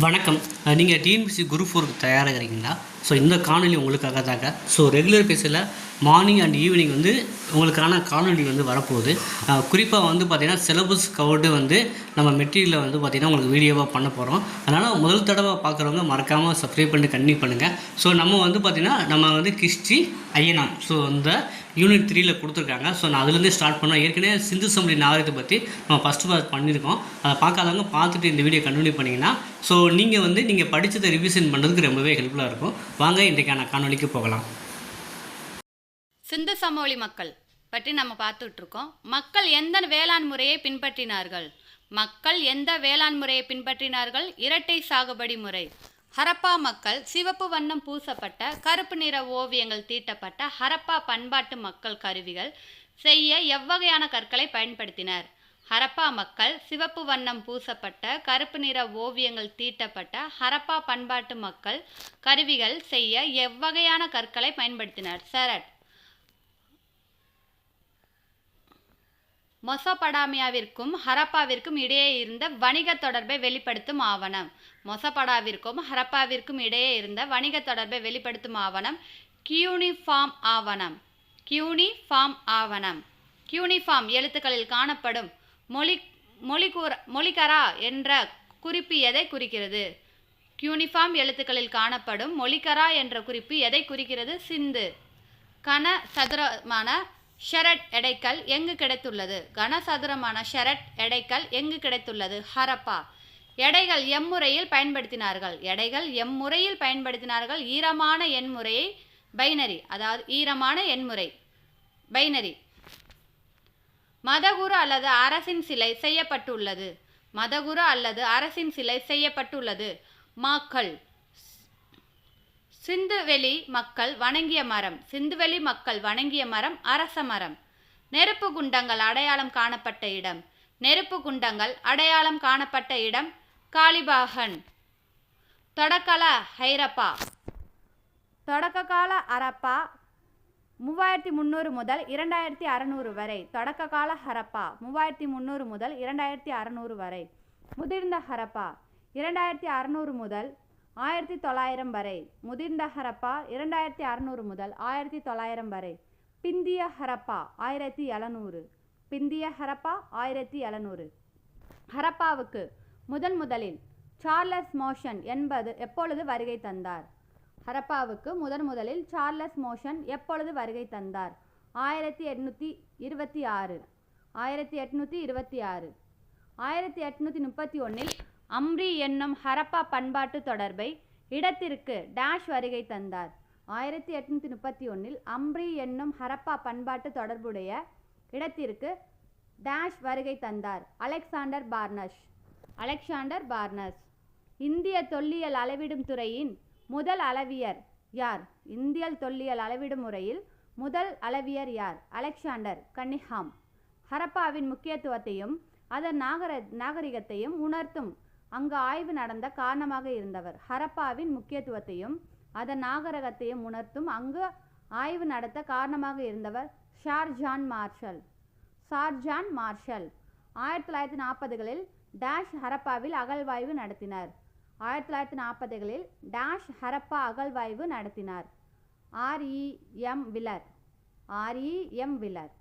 வணக்கம். நீங்கள் TNPSC group ஃபோருக்கு தயாராக இருக்கீங்களா? ஸோ இந்த காணொலி உங்களுக்காக தாங்க. ஸோ ரெகுலர் பேஸில் மார்னிங் அண்ட் ஈவினிங் வந்து உங்களுக்கான காணொலி வந்து வரப்போகுது. குறிப்பாக வந்து பார்த்திங்கன்னா சிலபஸ் கவர்டு வந்து நம்ம மெட்டீரியலை வந்து பார்த்திங்கன்னா உங்களுக்கு வீடியோவாக பண்ண போகிறோம் அதனால் முதல் தடவை பார்க்குறவங்க மறக்காமல் சப்ஸ்கிரைப் பண்ணி கண்டினியூ பண்ணுங்கள் ஸோ நம்ம வந்து பார்த்திங்கன்னா நம்ம வந்து கிஸ்டி ஐயனாம் ஸோ இந்த யூனிட் த்ரீயில் கொடுத்துருக்காங்க. ஸோ நான் அதுலேருந்தே ஸ்டார்ட் பண்ணோம் ஏற்கனவே சிந்து சம்பளி நாகரிகத்தை பற்றி நம்ம ஃபஸ்ட்டு பார்த்து பண்ணியிருக்கோம். அதை பார்க்காதவங்க பார்த்துட்டு இந்த வீடியோ கண்டினியூ பண்ணிங்கன்னா ஸோ நீங்கள் வந்து நீங்கள் படித்ததை ரிவிஷன் பண்ணுறதுக்கு ரொம்பவே ஹெல்ப்ஃபுல்லாக இருக்கும். வாங்க இன்றைக்கான காணொலிக்கு போகலாம். சிந்து சமவெளி மக்கள் பற்றி நம்ம பார்த்துட்ருக்கோம். மக்கள் எந்த வேளாண் முறையை பின்பற்றினார்கள்? மக்கள் எந்த வேளாண் முறையை பின்பற்றினார்கள்? இரட்டை சாகுபடி முறை. ஹரப்பா மக்கள் சிவப்பு வண்ணம் பூசப்பட்ட கருப்பு நிற ஓவியங்கள் தீட்டப்பட்ட ஹரப்பா பண்பாட்டு மக்கள் கருவிகள் செய்ய எவ்வகையான கற்களை பயன்படுத்தினர்? ஹரப்பா மக்கள் சிவப்பு வண்ணம் பூசப்பட்ட கருப்பு நிற ஓவியங்கள் தீட்டப்பட்ட ஹரப்பா பண்பாட்டு மக்கள் கருவிகள் செய்ய எவ்வகையான கற்களை பயன்படுத்தினர்? சரட் மொசபடாமியாவிற்கும் ஹரப்பாவிற்கும் இடையே இருந்த வணிக தொடர்பை வெளிப்படுத்தும் ஆவணம். மொசபடாவிற்கும் ஹரப்பாவிற்கும் இடையே இருந்த வணிக தொடர்பை வெளிப்படுத்தும் ஆவணம். கியூனிஃபார்ம் ஆவணம். கியூனிஃபார்ம் ஆவணம். கியூனிஃபார்ம் எழுத்துக்களில் காணப்படும் மொழி மொழிகூற மொழிகரா என்ற குறிப்பு எதை குறிக்கிறது? யூனிஃபார்ம் எழுத்துக்களில் காணப்படும் மொழிகரா என்ற குறிப்பு எதை குறிக்கிறது? சிந்து. கன சதுரமான ஷெரட் எடைக்கல் எங்கு கிடைத்துள்ளது? கனசதுரமான ஷெரட் எடைக்கல் எங்கு கிடைத்துள்ளது? ஹரப்பா. எடைகள் எம்முறையில் பயன்படுத்தினார்கள். எடைகள் எம்முறையில் பயன்படுத்தினார்கள். ஈரமான எண்முறையை பைனரி அதாவது ஈரமான எண்முறை பைனரி. மதகுரு அல்லது அரசின் சிலை செய்யப்பட்டுள்ளது. மதகுரு அல்லது அரசின் சிலை செய்யப்பட்டுள்ளது. மாக்கள் சிந்துவெளி மக்கள் வணங்கிய மரம் சிந்துவெளி மக்கள் வணங்கிய மரம் அரச மரம். நெருப்பு குண்டங்கள் அடையாளம் காணப்பட்ட இடம். நெருப்பு குண்டங்கள் அடையாளம் காணப்பட்ட இடம் காளிபாகன். தொடக்கல ஹைரப்பா. தொடக்ககால அரப்பா மூவாயிரத்தி முந்நூறு முதல் இரண்டாயிரத்தி அறநூறு வரை. தொடக்க கால ஹரப்பா மூவாயிரத்தி முந்நூறு முதல் இரண்டாயிரத்தி அறநூறு வரை. முதிர்ந்த ஹரப்பா இரண்டாயிரத்தி அறநூறு முதல் ஆயிரத்தி தொள்ளாயிரம் வரை. முதிர்ந்த ஹரப்பா இரண்டாயிரத்தி அறநூறு முதல் ஆயிரத்தி தொள்ளாயிரம் வரை. பிந்திய ஹரப்பா ஆயிரத்தி எழுநூறு. பிந்திய ஹரப்பா ஆயிரத்தி எழுநூறு. ஹரப்பாவுக்கு முதன் முதலில் சார்லஸ் மோஷன் என்பது எப்பொழுது வருகை தந்தார்? ஹரப்பாவுக்கு முதன் முதலில் சார்லஸ் மோஷன் எப்பொழுது வருகை தந்தார்? ஆயிரத்தி எட்நூற்றி இருபத்தி ஆறு. ஆயிரத்தி எட்நூற்றி இருபத்தி ஆறு. ஆயிரத்தி எட்நூற்றி முப்பத்தி ஒன்றில் அம்ரி என்னும் ஹரப்பா பண்பாட்டு தொடர்பை இடத்திற்கு டேஷ் வருகை தந்தார். ஆயிரத்தி எட்நூற்றி முப்பத்தி ஒன்றில் அம்ரி என்னும் ஹரப்பா பண்பாட்டு தொடர்புடைய இடத்திற்கு டேஷ் வருகை தந்தார். அலெக்சாண்டர் பார்னஸ் அலெக்சாண்டர் பார்னஸ் இந்திய தொல்லியல் அளவிடும் துறையின் முதல் அளவியர் யார்? இந்தியல் தொல்லியல் அளவிடும் முறையில் முதல் அளவியர் யார்? அலெக்சாண்டர் கன்னிஹாம். ஹரப்பாவின் முக்கியத்துவத்தையும் அதன் நாகர நாகரிகத்தையும் உணர்த்தும். அங்கு ஆய்வு நடந்த காரணமாக இருந்தவர். ஹரப்பாவின் முக்கியத்துவத்தையும் அதன் நாகரகத்தையும் உணர்த்தும். அங்கு ஆய்வு நடத்த காரணமாக இருந்தவர் ஷார்ஜான் மார்ஷல். ஷார்ஜான் மார்ஷல் ஆயிரத்தி தொள்ளாயிரத்தி நாற்பதுகளில் டேஷ் ஹரப்பாவில் அகழ்வாய்வு நடத்தினார். ஆயிரத்தி தொள்ளாயிரத்தி நாற்பதுகளில் டேஷ் ஹரப்பா அகழ்வாய்வு நடத்தினார். R E M Wheeler R E M Wheeler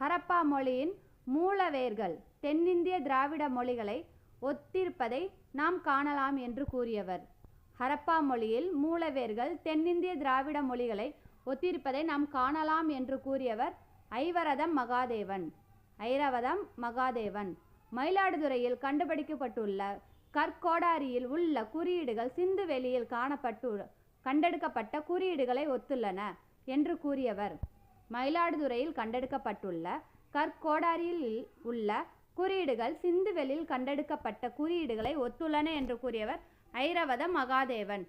Harappa மொழியின் மூலவேர்கள் தென்னிந்திய திராவிட மொழிகளை ஒத்திருப்பதை நாம் காணலாம் என்று கூறியவர். ஹரப்பா மொழியில் மூலவேர்கள் தென்னிந்திய திராவிட மொழிகளை ஒத்திருப்பதை நாம் காணலாம் என்று கூறியவர் ஐவரதம் மகாதேவன். ஐரவதம் மகாதேவன். மயிலாடுதுறையில் கண்டுபிடிக்கப்பட்டுள்ள கற்கோடாரியில் உள்ள குறியீடுகள் சிந்து வெளியில் காணப்பட்டு கண்டெடுக்கப்பட்ட குறியீடுகளை ஒத்துள்ளன என்று கூறியவர். மயிலாடுதுறையில் கண்டெடுக்கப்பட்டுள்ள கற்கோடாரியில் உள்ள குறியீடுகள் சிந்துவெளியில் கண்டெடுக்கப்பட்ட குறியீடுகளை ஒத்துள்ளன என்று கூறியவர் ஐரவத மகாதேவன்.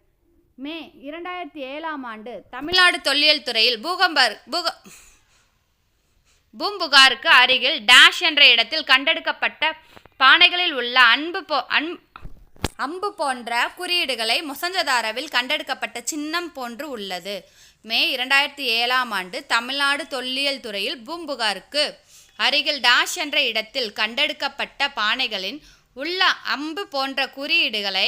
மே இரண்டாயிரத்தி ஏழாம் ஆண்டு தமிழ்நாடு தொல்லியல் துறையில் பூகம்பர் பூக பூம்புகாருக்கு அருகில் டேஷ் என்ற இடத்தில் கண்டெடுக்கப்பட்ட பானைகளில் உள்ள அன்பு போ அன் அம்பு போன்ற குறியீடுகளை மொசஞ்சதாராவில் கண்டெடுக்கப்பட்ட சின்னம் போன்று உள்ளது. மே இரண்டாயிரத்தி ஏழாம் ஆண்டு தமிழ்நாடு தொல்லியல் துறையில் பூம்புகாருக்கு அருகில் டாஷ் என்ற இடத்தில் கண்டெடுக்கப்பட்ட பானைகளின் உள்ள அம்பு போன்ற குறியீடுகளை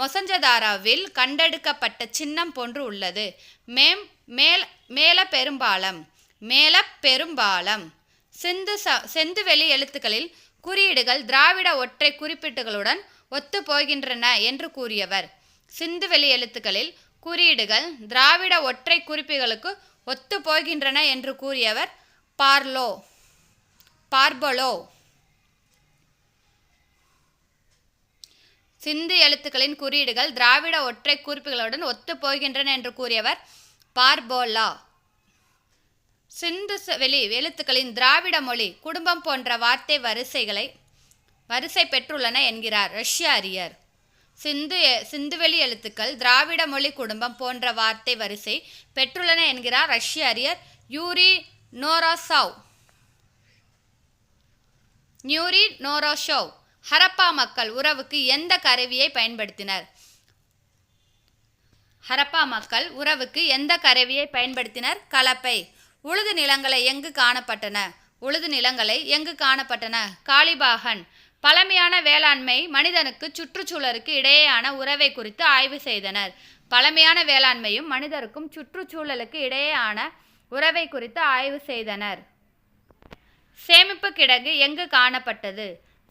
மொசஞ்சதாராவில் கண்டெடுக்கப்பட்ட சின்னம் போன்று உள்ளது. மேம் மேல மேல பெரும்பாலம் மேல பெரும்பாலம். சிந்து ச செந்துவெளி எழுத்துக்களில் குறியீடுகள் திராவிட ஒற்றை குறிப்பீட்டுகளுடன் ஒத்து போகின்றன என்று கூறியவர். சிந்துவெளி எழுத்துக்களில் குறியீடுகள் திராவிட ஒற்றை குறிப்புகளுக்கு ஒத்து போகின்றன என்று கூறியவர் பார்லோ பார்பலோ. சிந்து எழுத்துக்களின் குறியீடுகள் திராவிட ஒற்றை குறிப்புகளுடன் ஒத்து போகின்றன என்று கூறியவர் பார்போலா. சிந்து வெளி எழுத்துக்களின் திராவிட மொழி குடும்பம் போன்ற வார்த்தை வரிசைகளை வரிசை பெற்றுள்ளன என்கிறார் ரஷ்ய அரியர். சிந்து சிந்துவெளி எழுத்துக்கள் திராவிட மொழி குடும்பம் போன்ற வார்த்தை வரிசை பெற்றுள்ளன என்கிறார் ரஷ்ய அரியர் யூரி நோராசாவ். நியூரி நோரோஷோவ் ஹரப்பா மக்கள் உறவுக்கு எந்த கருவியை பயன்படுத்தினர்? ஹரப்பா மக்கள் உறவுக்கு எந்த கருவியை பயன்படுத்தினர்? கலப்பை உழுது நிலங்களை எங்கு காணப்பட்டன? உழுது நிலங்களை எங்கு காணப்பட்டன? காளிபாகன் பழமையான வேளாண்மை மனிதனுக்கு சுற்றுச்சூழலுக்கு இடையேயான உறவை குறித்து ஆய்வு செய்தனர். பழமையான வேளாண்மையும் மனிதருக்கும் சுற்றுச்சூழலுக்கு இடையேயான உறவை குறித்து ஆய்வு செய்தனர். சேமிப்பு கிடங்கு எங்கு காணப்பட்டது?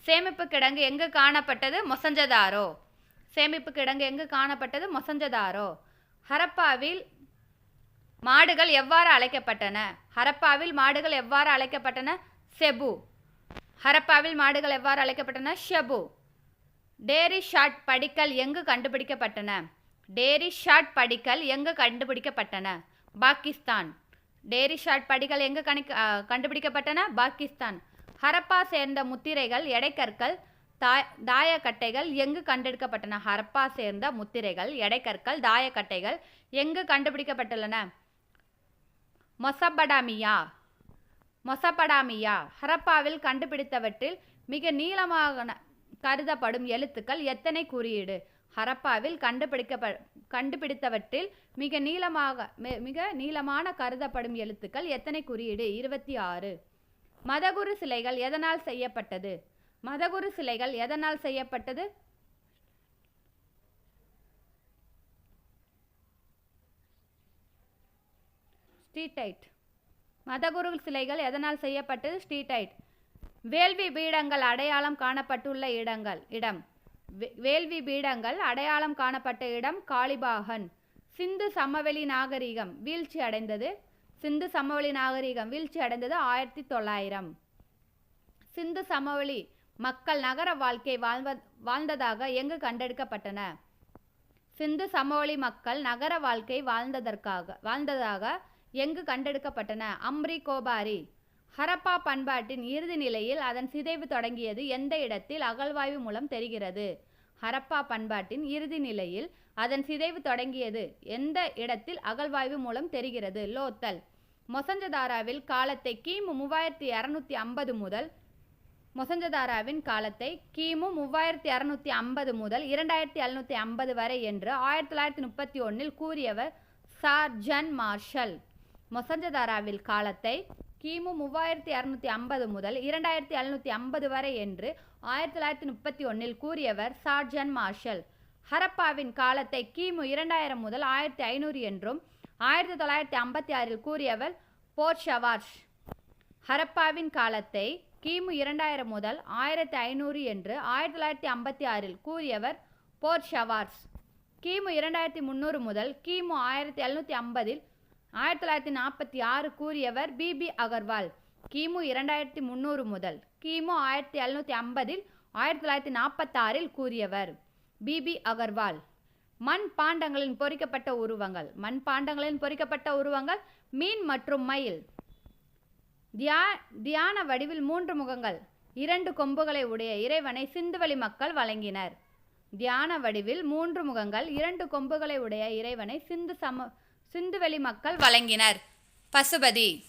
சேமிப்பு கிடங்கு எங்கு காணப்பட்டது? மொசஞ்சதாரோ? சேமிப்பு கிடங்கு எங்கு காணப்பட்டது? மொசஞ்சதாரோ? ஹரப்பாவில் மாடுகள் எவ்வாறு அழைக்கப்பட்டன? ஹரப்பாவில் மாடுகள் எவ்வாறு அழைக்கப்பட்டன? செபு. ஹரப்பாவில் மாடுகள் எவ்வாறு அழைக்கப்பட்டன? ஷபு. டேரி ஷாட் படிக்கல் எங்கு கண்டுபிடிக்கப்பட்டன? டேரி ஷாட் படிக்கல் எங்கு கண்டுபிடிக்கப்பட்டன? பாகிஸ்தான். டேரி ஷாட் படிக்கல் எங்கு கணிக்க கண்டுபிடிக்கப்பட்டன? பாகிஸ்தான். ஹரப்பா சேர்ந்த முத்திரைகள் எடைக்கற்கள் தாய் தாயக்கட்டைகள் எங்கு கண்டெடுக்கப்பட்டன? ஹரப்பா சேர்ந்த முத்திரைகள் எடைக்கற்கள் தாயக்கட்டைகள் எங்கு கண்டுபிடிக்கப்பட்டுள்ளன? மொசபடாமியா மொசபடாமியா ஹரப்பாவில் கண்டுபிடித்தவற்றில் மிக நீளமாக கருதப்படும் எழுத்துக்கள் எத்தனை? குறியீடு. ஹரப்பாவில் கண்டுபிடிக்கப்ப கண்டுபிடித்தவற்றில் மிக நீளமாக மிக நீளமான கருதப்படும் எழுத்துக்கள் எத்தனை? குறியீடு. இருபத்தி ஆறு மதகுரு சிலைகள் எதனால் செய்யப்பட்டது? மதகுரு சிலைகள் எதனால் செய்யப்பட்டது? ஸ்ட்ரீடைட் மதகுரு சிலைகள் எதனால் செய்யப்பட்டது ஸ்ட்ரீடைட் வேள்வி பீடங்கள் அடையாளம் காணப்பட்டுள்ள இடங்கள். இடம். வே- வேள்வி பீடங்கள் அடையாளம் காணப்பட்ட இடம் காளிபாகன். சிந்து சமவெளி நாகரிகம். வீழ்ச்சி அடைந்தது. சிந்து சமவெளி நாகரிகம். வீழ்ச்சி அடைந்தது ஆயிரத்தி தொள்ளாயிரம் சிந்து சமவெளி மக்கள் நகர வாழ்க்கை வாழ்வ வாழ்ந்ததாக எங்கு கண்டெடுக்கப்பட்டன? சிந்து சமவெளி மக்கள் நகர வாழ்க்கை வாழ்ந்ததற்காக வாழ்ந்ததாக எங்கு கண்டெடுக்கப்பட்டன? அம்ரி கோபாரி. ஹரப்பா பண்பாட்டின் இறுதி நிலையில் அதன் சிதைவு தொடங்கியது எந்த இடத்தில்? அகழ்வாய்வு மூலம் தெரிகிறது. ஹரப்பா பண்பாட்டின் இறுதி நிலையில் அதன் சிதைவு தொடங்கியது எந்த இடத்தில்? அகழ்வாய்வு மூலம் தெரிகிறது. லோத்தல். மொசஞ்சதாராவில் காலத்தை கிமு மூவாயிரத்தி இரநூத்தி ஐம்பது முதல் மொசஞ்சதாராவின் காலத்தை கிமு மூவாயிரத்தி இரநூத்தி ஐம்பது முதல் இரண்டாயிரத்தி எழுநூற்றி ஐம்பது வரை என்று ஆயிரத்தி தொள்ளாயிரத்தி முப்பத்தி ஒன்றில் கூறியவர் சார் ஜன் மார்ஷல். மொசஞ்சதாராவில் காலத்தை கிமு மூவாயிரத்தி அறுநூத்தி ஐம்பது முதல் இரண்டாயிரத்தி எழுநூத்தி ஐம்பது வரை என்று ஆயிரத்தி தொள்ளாயிரத்தி முப்பத்தி ஒன்னில் கூறியவர் சார்ஜன் மார்ஷல். ஹரப்பாவின் காலத்தை கிமு இரண்டாயிரம் முதல் ஆயிரத்தி ஐநூறு என்றும் ஆயிரத்தி தொள்ளாயிரத்தி ஐம்பத்தி ஆறில் கூறியவர் போர்ஷவார்ஷ். ஹரப்பாவின் காலத்தை கிமு இரண்டாயிரம் முதல் ஆயிரத்தி ஐநூறு என்று ஆயிரத்தி தொள்ளாயிரத்தி ஐம்பத்தி ஆறில் கூறியவர் போர்ஷவார்ஸ் கிமு இரண்டாயிரத்தி முந்நூறு முதல் கிமு ஆயிரத்தி எழுநூற்றி ஐம்பதில் ஆயிரத்தி தொள்ளாயிரத்தி நாற்பத்தி ஆறு கூறியவர் பிபி அகர்வால். கிமு இரண்டாயிரத்தி முந்நூறு முதல். கிமு ஆயிரத்தி எழுநூற்றி ஐம்பதில் ஆயிரத்தி தொள்ளாயிரத்தி நாற்பத்தாறில் கூறியவர் பிபி அகர்வால். மண் பாண்டங்களின் பொறிக்கப்பட்ட உருவங்கள். மண் பாண்டங்களின் பொறிக்கப்பட்ட உருவங்கள் மீன் மற்றும் மயில். தியா தியான வடிவில் மூன்று முகங்கள். இரண்டு கொம்புகளை உடைய இறைவனை சிந்துவெளி மக்கள் வழங்கினர். தியான வடிவில் மூன்று முகங்கள். இரண்டு கொம்புகளை உடைய இறைவனை சிந்து சம சிந்துவெளி மக்கள் வழங்கினர். பசுபதி.